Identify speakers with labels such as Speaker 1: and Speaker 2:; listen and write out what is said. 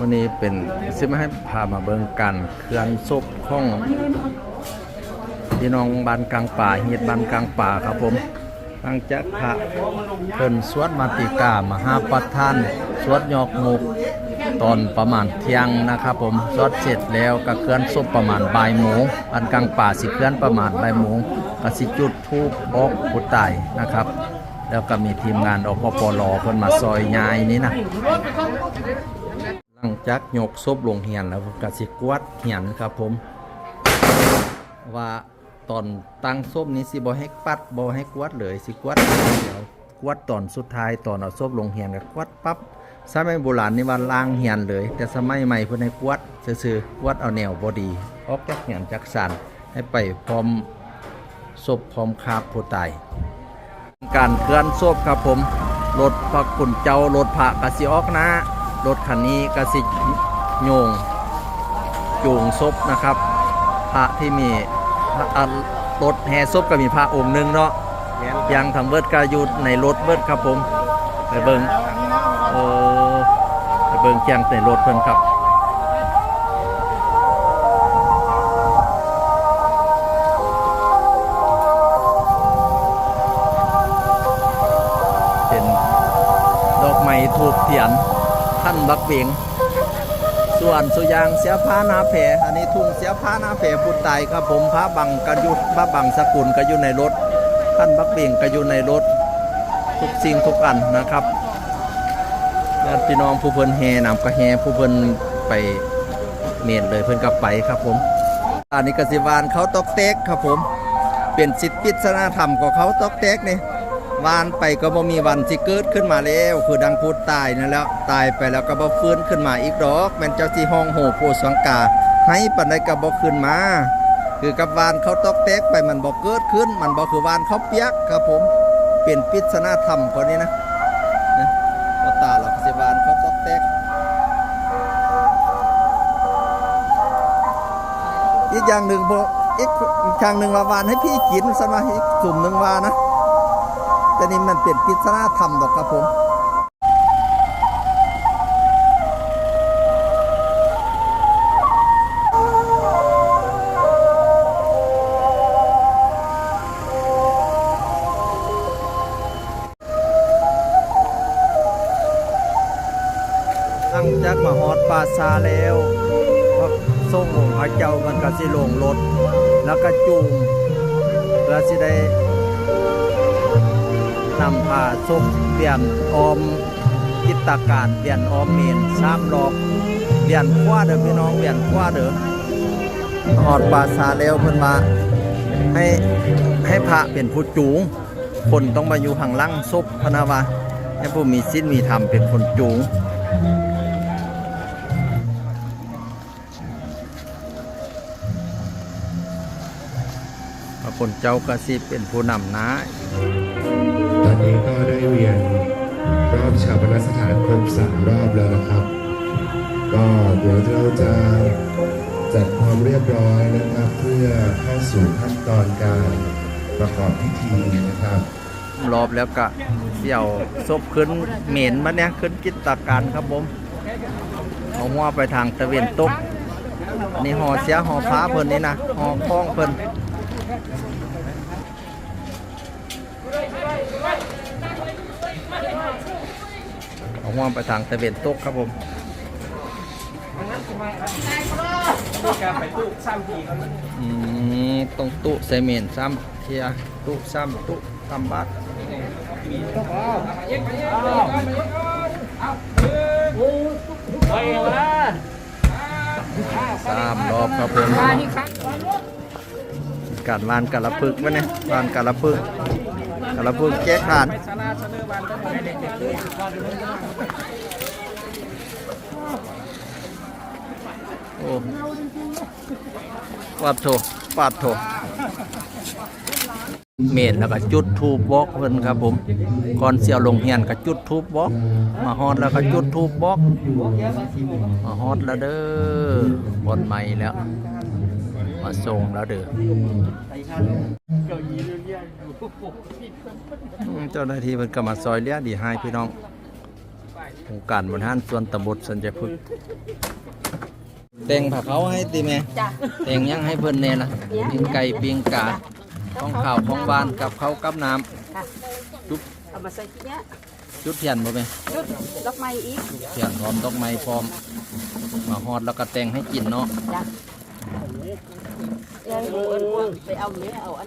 Speaker 1: วันนี้เป็นสิมาให้พามาเบิงกันเคลื่อนศพของพี่น้องบ้านกลางป่าเฮ็ดบ้านกลางป่าครับผมหลังจากพระเพิ่นสวดมาติกามหาประทานสวดยอกมุกตอนประมาณเที่ยงนะครับผมสวดเสร็จแล้วก็เคลื่อนศพประมาณบ่ายโมงบ้านกลางป่าสิเคลื่อนประมาณบ่ายโมงก็สิจุดธูปบอกผู้ตายนะครับแล้วก็มีทีมงานอปปลเพิ่นมาซอยยายนี่นะ หลังจากยกศพลงเหียนแล้วก็สิกวาดเหียนครับผม ว่าตอนตั้งศพนี้สิบ่ให้ปัดบ่ให้กวาดเลยสิกวาดเดี๋ยวกวาดตอนสุดท้ายตอนเอาศพลงเหียนก็กวาดปั๊บสมัยโบราณนี่ว่าล้างเหียนเลย แต่สมัยใหม่เพิ่นให้กวาดซื่อๆกวาดเอาแนวบ่ดีออกจากเหียนจากสันให้ไปพร้อมศพพร้อมคาบผู้ตายการเคลื่อนศพครับผมรถพระคุณเจ้ารถพระกสิออกนะ รถคันนี้กระสิโยงจูงศพนะครับ พระที่มีรถแห่ศพก็มีพระองค์หนึ่งเนาะยังทำเบิดก็อยู่ในรถเบิดครับผมไปเบิงโอ้ไปเบิงเคียงในรถเพิ่นครับเป็นดอกไม้ถูกเทียน ท่านบักเบงส่วนสุยางเสียผ้านาแผลอันนี้ทุ่งเสียผ้านาแผลพุดตครับผมพระบังกระยุทพระบังสกุลก็อยู่ในรถท่านบักเบงก็อยู่ในรถ ทุกสิ่งทุกอันนะครับแล้วพี่น้องผู้เพิ่นแห่นำก็แห่ผู้เพิ่นไปเมนเลยเพิ่นก็ไปครับผมอันนี้กสิวานเขาตอกเต็กครับผม เป็นสิทธิปริศนาธรรมของเขาตอกเต็กนี่ วานไปก็บ่มีวันที่เกิดขึ้นมาแล้ว คือดังพูดตายนั่นแล้ว ตายไปแล้วก็บ่ฟื้นขึ้นมาอีกดอกแม่นเจ้าที่ห้องโหโพสังกาให้ปานใดก็บ่ขึ้นมา คือกับวานเขาตอกแตกไปมันบ่เกิดขึ้น มันบ่คือวานเขาเปียกครับผมเป็นปริศนาธรรมคนนี้นะนะตาหรอกสิวานเขาตอกแตกอีกอย่างหนึ่งบ่อีกอีกทางหนึ่งว่าวานให้พี่กินซะมาอีกกลุ่มหนึ่งว่านะ แต่นี่มันเป็นพิศนาธรรมดอกครับผมหลังจากมาฮอดปาซาแล้วก็ส่งองค์พระเจ้ามันก็สิลงรถ แล้วก็จูงเพื่อสิได้ นำผ้าศพเปลี่ยนออมกิตการเปลี่ยนออมเมนสามรอบเปลี่ยนขว้าเด้อพี่น้องเปลี่ยนขว้าเด้อหอดปราสาแล้วเพิ่นมาให้ให้พระเป็นผู้จูง คนต้องมาอยู่ข้างล่างศพพนาวาให้ผู้มีศีลมีธรรมเป็นคนจูงพระคุณเจ้าก็สิเป็นผู้นำนะ
Speaker 2: ตอ นี้ก็ได้เวียนรอบชาปนสถานครบสามรอบแล้วนะครับ ก็เดี๋ยวเราจะจัดความเรียบร้อยนะครับ เพื่อเข้าสู่ขั้นตอนการประกอบพิธีนะครับ
Speaker 1: รอบแล้วก็เดี่ยวศพขึ้นเหม็นมาเนี่ยขึ้นกิตาการครับผมเอาหัวไปทางตะเวนตกอันนี้หอเสียหอฟ้าเพิ่นนี่นะหอคล้องเพิ่น เอาหัวไปทางตะเวนตกครับผมอืมตรงตู้เซเมนซ้ำเทียตู้ซ้ำตู้ซ้ำบัตรสามรอบครับผมการวานกะละพึกวะเนี่ยวานกะละพึก กะละพึกแก้ขานโอ้ปัดโถปัดโถเมนแล้วก็จุดทูบบอกเพิ่นครับผมก่อนเสียวลงเฮียนก็จุดทูบบอกมาฮอดแล้วก็จุดทูบบอกมาฮอดแล้วเด้อบนใหม่แล้ว มาส่งแล้วเด้ออืมเจ้าหน้าที่เพิ่นก็มาซอยเหลี้ยดีให้พี่น้ององค์การบริหารส่วนตำบลสัญจพฤกษ์แต่งผักเขาให้ติแม่
Speaker 3: จ้ะ
Speaker 1: แต่งหยังให้เพิ่นแน่ล่ะปิงไก่ปิงกาของข้าวของบ้านกับข้าวกับน้ำ
Speaker 3: ค่ะ
Speaker 1: จุ๊บ
Speaker 3: เอามาใส่ที่เนี้ย
Speaker 1: จุดเทียนบ่แม่
Speaker 3: จุดดอกไม้อีก
Speaker 1: เทียนพร้อมดอกไม้พร้อม มาฮอดแล้วก็แต่งให้กินเนาะ
Speaker 3: จ้ะเอ้ยห